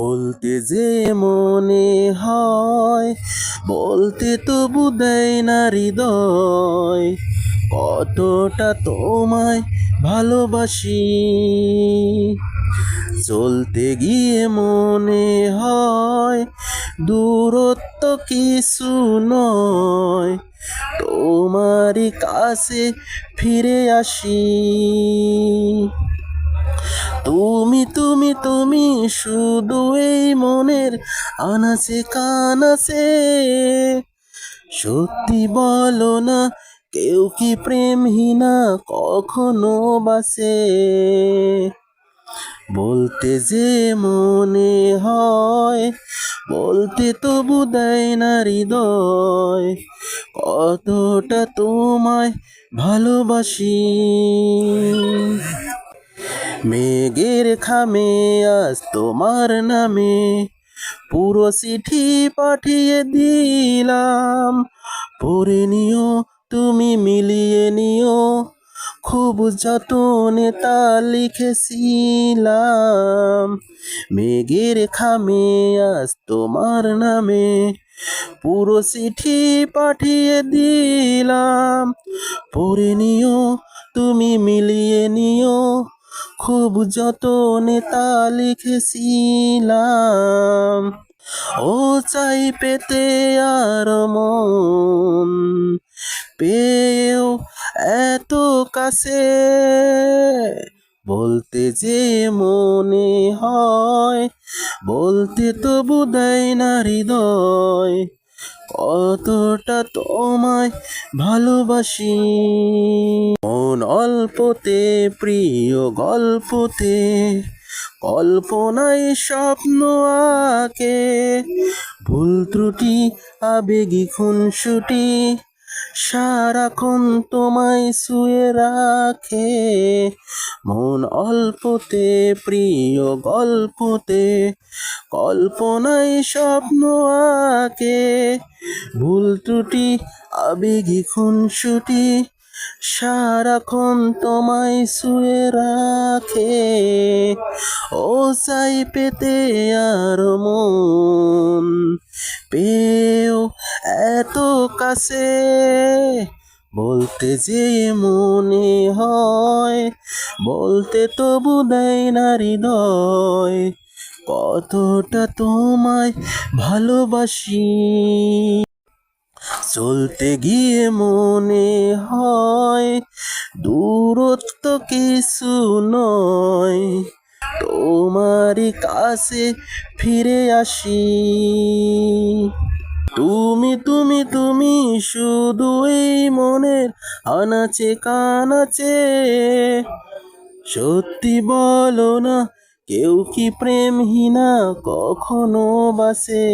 বলতে যে মনে হয়, বলতে তবু দেয় না হৃদয়। কতটা তোমায় ভালোবাসি। চলতে গিয়ে মনে হয়, দূরত্ব কিছু নয়। তোমারই কাছে ফিরে আসি। তুমি তুমি তুমি শুধু এই মনের আনাচে কানাচে। সত্যি বলো না, কেউ কি প্রেমহীনা কখনো বাসে বলতে যে মনে হয়, বলতে তবু দেয় না হৃদয়। কতটা তোমায় ভালোবাসি। মেঘের খামে আজ তোমার নামে পুরো চিঠি পাঠিয়ে দিলাম। পড়ে নিও, তুমি মিলিয়ে নিও। খুব যতনে তা লিখেছিলাম। মেঘের খামে আজ তোমার নামে পুরো চিঠি পাঠিয়ে দিলাম। পড়ে নিও, তুমি মিলিয়ে নিও। খুব যতনে তা লিখেছিলাম। ও চাই পেতে আর মন, পেয়েও এত কাছে। বলতে যে মনে হয়, বলতে তবু দেয় না হৃদয়। কতটা তোমায় ভালোবাসি। অল্পতে, প্রিয় গল্পতে। কল্পনায় স্বপ্ন আঁকে। ভুল ত্রুটি, আবেগী খুনসুটি, সারাক্ষণ তোমায় শুয়ে রাখে। মন অল্পতে, প্রিয় গল্পতে, কল্পনায় স্বপ্ন আঁকে। ভুল ত্রুটি, আবেগী খুনসুটি সারাক্ষণ তোমায় শুয়ে রাখে। ও চাই পেতে আর মন। পেও এত কাছে বলতে যে মনে হয়, বলতে তবু দেয় না হৃদয়। কতটা তোমায় ভালোবাসি। চলতে গিয়ে মনে হয় দূরত্ব কিছু নয়। তোমারই কাছে ফিরে আসি। তুমি তুমি তুমি শুধু এই মনের আনাচে, কানাচে। সত্যি বলো না, কেউ কি প্রেমহীনা কখনো বাসে?